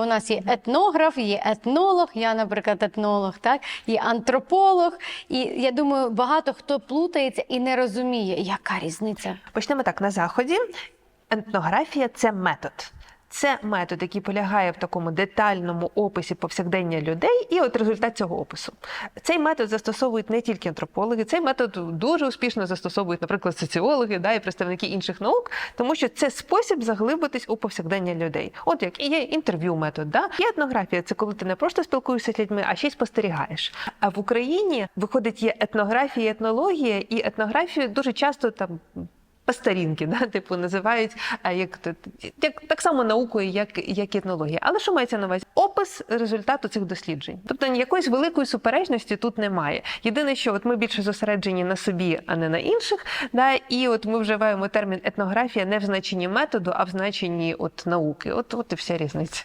У нас є етнограф, є етнолог, я, наприклад, етнолог, так, є антрополог. І я думаю, багато хто плутається і не розуміє, яка різниця. Почнемо так на заході. Етнографія це метод. Це метод, який полягає в такому детальному описі повсякдення людей, і от результат цього опису. Цей метод застосовують не тільки антропологи, цей метод дуже успішно застосовують, наприклад, соціологи да, і представники інших наук, тому що це спосіб заглибитись у повсякдення людей. От як і є інтерв'ю метод. Да? Є етнографія, це коли ти не просто спілкуєшся з людьми, а ще й спостерігаєш. А в Україні виходить є етнографія, етнологія, і етнографію дуже часто там по старінки, да, типу називають а, як, як так само наукою, як, як етнологія. Але що мається на увазі? Опис результату цих досліджень. Тобто ніякої великої суперечності тут немає. Єдине, що от ми більше зосереджені на собі, а не на інших. Да, і от ми вживаємо термін етнографія не в значенні методу, а в значенні от науки. От, от і вся різниця.